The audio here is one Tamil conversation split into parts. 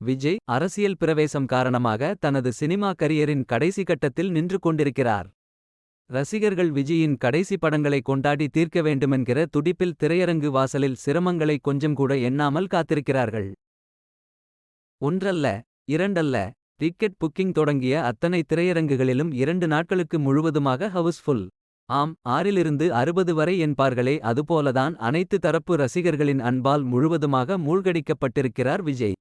விஜய் அரசியல் பிரவேசம் காரணமாக தனது சினிமா கரியரின் கடைசி கட்டத்தில் நின்று கொண்டிருக்கிறார். ரசிகர்கள் விஜயின் கடைசி படங்களை கொண்டாடி தீர்க்க வேண்டுமென்கிற துடிப்பில் திரையரங்கு வாசலில் சிரமங்களை கொஞ்சம் கூட எண்ணாமல் காத்திருக்கிறார்கள். ஒன்றல்ல இரண்டல்ல டிக்கெட் புக்கிங் தொடங்கிய அத்தனை திரையரங்குகளிலும் இரண்டு நாட்களுக்கு முழுவதுமாக ஹவுஸ்ஃபுல். ஆம் ஆறிலிருந்து அறுபது வரை என்பார்களே அதுபோலதான் அனைத்து தரப்பு ரசிகர்களின் அன்பால் முழுவதுமாக மூழ்கடிக்கப்பட்டிருக்கிறார் விஜய்.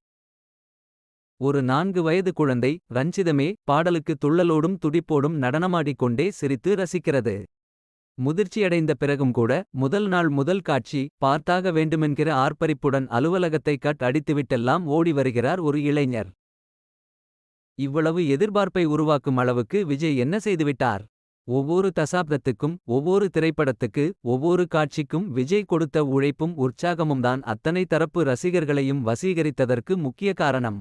ஒரு நான்கு வயது குழந்தை ரஞ்சிதமே பாடலுக்கு துள்ளலோடும் துடிப்போடும் நடனமாடிக் கொண்டே சிரித்து ரசிக்கிறது. முதிர்ச்சியடைந்த பிறகும் கூட முதல் நாள் முதல் காட்சி பார்த்தாக வேண்டுமென்கிற ஆர்ப்பரிப்புடன் அலுவலகத்தை கட் அடித்துவிட்டெல்லாம் ஓடி வருகிறார் ஒரு இளைஞர். இவ்வளவு எதிர்பார்ப்பை உருவாக்கும் அளவுக்கு விஜய் என்ன செய்துவிட்டார். ஒவ்வொரு தசாப்தத்துக்கும் ஒவ்வொரு திரைப்படத்துக்கு ஒவ்வொரு காட்சிக்கும் விஜய் கொடுத்த உழைப்பும் உற்சாகமும்தான் அத்தனை தரப்பு ரசிகர்களையும் வசீகரித்ததற்கு முக்கிய காரணம்.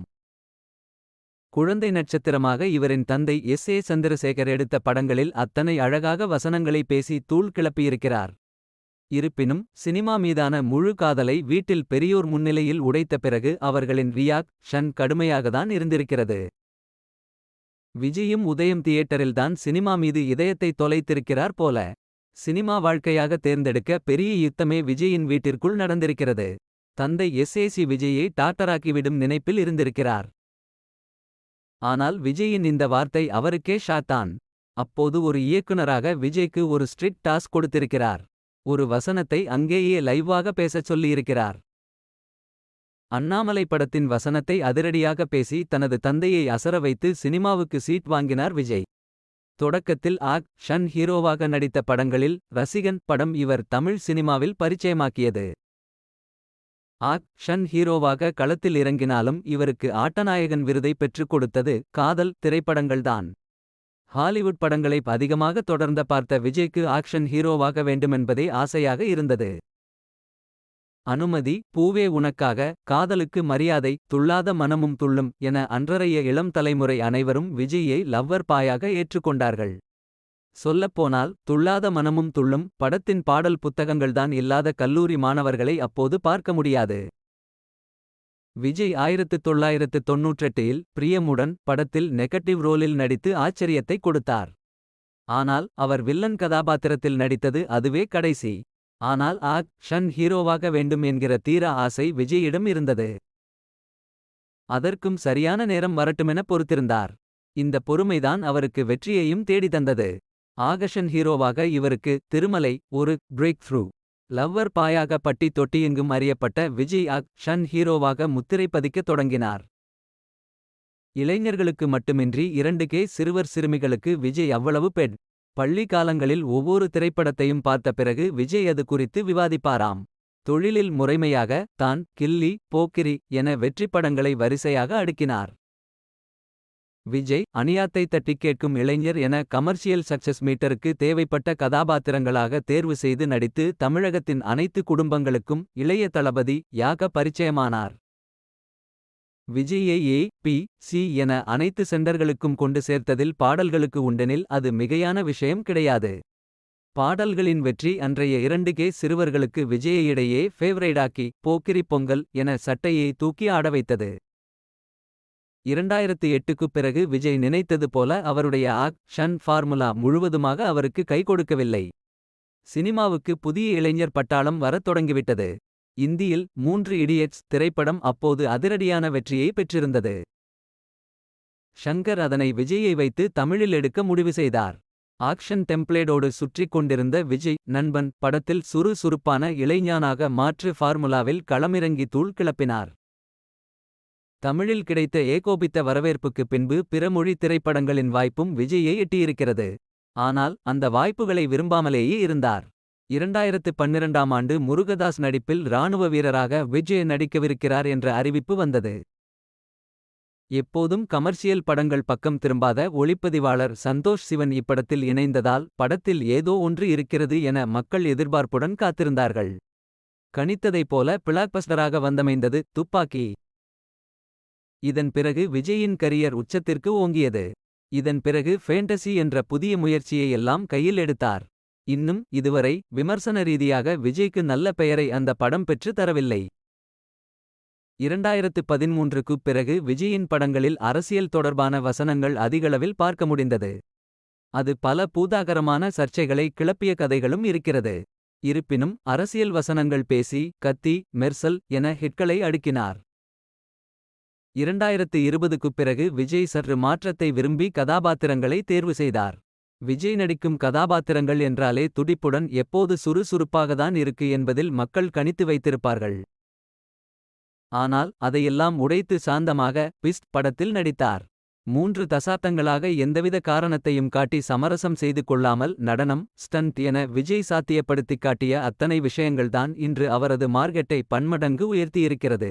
குழந்தை நட்சத்திரமாக இவரின் தந்தை எஸ் ஏ சந்திரசேகர் எடுத்த படங்களில் அத்தனை அழகாக வசனங்களை பேசி தூள் கிளப்பியிருக்கிறார். இருப்பினும் சினிமா மீதான முழு காதலை வீட்டில் பெரியோர் முன்னிலையில் உடைத்த பிறகு அவர்களின் ரியாக் ஷன் கடுமையாகத்தான் இருந்திருக்கிறது. விஜயும் உதயம் தியேட்டரில்தான் சினிமா மீது இதயத்தை தொலைத்திருக்கிறார் போல. சினிமா வாழ்க்கையாக தேர்ந்தெடுக்க பெரிய யுத்தமே விஜயின் வீட்டிற்குள் நடந்திருக்கிறது. தந்தை எஸ் ஏ சி விஜயை டாக்டராக்கிவிடும் நினைப்பில் இருந்திருக்கிறார். ஆனால் விஜயின் இந்த வார்த்தை அவருக்கே ஷாத்தான். அப்போது ஒரு இயக்குனராக விஜய்க்கு ஒரு ஸ்ட்ரிக்ட் டாஸ்க் கொடுத்திருக்கிறார். ஒரு வசனத்தை அங்கேயே லைவாக பேசச் சொல்லியிருக்கிறார். அண்ணாமலை படத்தின் வசனத்தை அதிரடியாக பேசி தனது தந்தையை அசர வைத்து சினிமாவுக்கு சீட் வாங்கினார் விஜய். தொடக்கத்தில் ஆக் ஷன் ஹீரோவாக நடித்த படங்களில் ரசிகன் படம் இவர் தமிழ் சினிமாவில் பரிச்சயமாக்கியது. ஆக் ஷன் ஹீரோவாக களத்தில் இறங்கினாலும் இவருக்கு ஆட்டநாயகன் விருதை பெற்றுக் கொடுத்தது காதல் திரைப்படங்கள்தான். ஹாலிவுட் படங்களை அதிகமாக தொடர்ந்த பார்த்த விஜய்க்கு ஆக்ஷன் ஹீரோவாக வேண்டுமென்பதே ஆசையாக இருந்தது. அனுமதி பூவே உனக்காக காதலுக்கு மரியாதை துள்ளாத மனமும் துள்ளும் என அன்றறைய இளம் தலைமுறை அனைவரும் விஜய்யை லவ்வர் பாயாக ஏற்றுக்கொண்டார்கள். சொல்லப்போனால் துள்ளாத மனமும் துள்ளும் படத்தின் பாடல் புத்தகங்கள்தான் இல்லாத கல்லூரி மாணவர்களை அப்போது பார்க்க முடியாது. விஜய் ஆயிரத்து தொள்ளாயிரத்து தொன்னூற்றெட்டில் பிரியமுடன் படத்தில் நெகட்டிவ் ரோலில் நடித்து ஆச்சரியத்தை கொடுத்தார். ஆனால் அவர் வில்லன் கதாபாத்திரத்தில் நடித்தது அதுவே கடைசி. ஆனால் ஆக் ஷன் ஹீரோவாக வேண்டும் என்கிற தீர ஆசை விஜயிடம் இருந்தது. அதற்கும் சரியான நேரம் வரட்டுமென பொறுத்திருந்தார். இந்த பொறுமைதான் அவருக்கு வெற்றியையும் தேடி தந்தது. ஆகஷன் ஹீரோவாக இவருக்கு திருமலை ஒரு பிரேக் த்ரூ. லவ்வர் பாயாக பட்டி தொட்டியெங்கும் அறியப்பட்ட விஜய் ஆக் ஷன் ஹீரோவாக முத்திரை பதிக்கத் தொடங்கினார். இளைஞர்களுக்கு மட்டுமின்றி இரண்டு கே சிறுவர் சிறுமிகளுக்கு விஜய் அவ்வளவு பெட். பள்ளி காலங்களில் ஒவ்வொரு திரைப்படத்தையும் பார்த்த பிறகு விஜய் அது குறித்து விவாதிப்பாராம். தொழிலில் முறைமையாக தான் கில்லி போக்கிரி என வெற்றிப் படங்களை வரிசையாக அடுக்கினார். விஜய் அனியாத்தை தட்டிக் கேட்கும் இளைஞர் என கமர்ஷியல் சக்சஸ் மீட்டருக்கு தேவைப்பட்ட கதாபாத்திரங்களாக தேர்வு செய்து நடித்து தமிழகத்தின் அனைத்து குடும்பங்களுக்கும் இளைய தளபதி யாக பரிச்சயமானார். விஜயை ஏ பி சி என அனைத்து சென்டர்களுக்கும் கொண்டு சேர்த்ததில் பாடல்களுக்கு உண்டெனில் அது மிகையான விஷயம் கிடையாது. பாடல்களின் வெற்றி அன்றைய இரண்டு கே சிறுவர்களுக்கு விஜயையிடையே ஃபேவரைடாக்கி போக்கிரி பொங்கல் என சட்டையை தூக்கி ஆட வைத்தது. இரண்டாயிரத்து எட்டுக்குப் பிறகு விஜய் நினைத்தது போல அவருடைய ஆக் ஷன் ஃபார்முலா முழுவதுமாக அவருக்கு கை கொடுக்கவில்லை. சினிமாவுக்கு புதிய இளைஞர் பட்டாளம் வரத் தொடங்கிவிட்டது. இந்தியில் மூன்று இடியட்ஸ் திரைப்படம் அப்போது அதிரடியான வெற்றியை பெற்றிருந்தது. ஷங்கர் அதனை விஜயை வைத்து தமிழில் எடுக்க முடிவு செய்தார். ஆக்ஷன் டெம்ப்ளேடோடு சுற்றிக் கொண்டிருந்த விஜய் நண்பன் படத்தில் சுறு சுறுப்பான மாற்று ஃபார்முலாவில் களமிறங்கி தூள் கிளப்பினார். தமிழில் கிடைத்த ஏகோபித்த வரவேற்புக்கு பின்பு பிறமொழி திரைப்படங்களின் வாய்ப்பும் விஜயை எட்டியிருக்கிறது. ஆனால் அந்த வாய்ப்புகளை விரும்பாமலேயே இருந்தார். இரண்டாயிரத்து பன்னிரண்டாம் ஆண்டு முருகதாஸ் நடிப்பில் இராணுவ வீரராக விஜய் நடிக்கவிருக்கிறார் என்ற அறிவிப்பு வந்தது. எப்போதும் கமர்ஷியல் படங்கள் பக்கம் திரும்பாத ஒளிப்பதிவாளர் சந்தோஷ் சிவன் இப்படத்தில் இணைந்ததால் படத்தில் ஏதோ ஒன்று இருக்கிறது என மக்கள் எதிர்பார்ப்புடன் காத்திருந்தார்கள். கணித்ததைப் போல பிளாக்பஸ்டராக வந்தமைந்தது துப்பாக்கி. இதன் பிறகு விஜயின் கரியர் உச்சத்திற்கு ஓங்கியது. இதன் பிறகு ஃபேண்டசி என்ற புதிய முயற்சியை எல்லாம் கையில் எடுத்தார். இன்னும் இதுவரை விமர்சன ரீதியாக விஜய்க்கு நல்ல பெயரை அந்த படம் பெற்று தரவில்லை. இரண்டாயிரத்து பதின்மூன்றுக்குப் பிறகு விஜயின் படங்களில் அரசியல் தொடர்பான வசனங்கள் அதிகளவில் பார்க்க முடிந்தது. அது பல பூதாகரமான சர்ச்சைகளை கிளப்பிய கதைகளும் இருக்கிறது. இருப்பினும் அரசியல் வசனங்கள் பேசி கத்தி மெர்சல் என ஹிட்களை அடுக்கினார். இரண்டாயிரத்து இருபதுக்குப் பிறகு விஜய் சற்று மாற்றத்தை விரும்பி கதாபாத்திரங்களை தேர்வு செய்தார். விஜய் நடிக்கும் கதாபாத்திரங்கள் என்றாலே துடிப்புடன் எப்போது சுறுசுறுப்பாகத்தான் இருக்கு என்பதில் மக்கள் கணித்து வைத்திருப்பார்கள். ஆனால் அதையெல்லாம் உடைத்து சாந்தமாக பிஸ்ட் படத்தில் நடித்தார். மூன்று தசாப்தங்களாக எந்தவித காரணத்தையும் காட்டி சமரசம் செய்து கொள்ளாமல் நடனம் ஸ்டண்ட் என விஜய் சாத்தியப்படுத்திக் காட்டிய அத்தனை விஷயங்கள்தான் இன்று அவரது மார்க்கெட்டை பன்மடங்கு உயர்த்தியிருக்கிறது.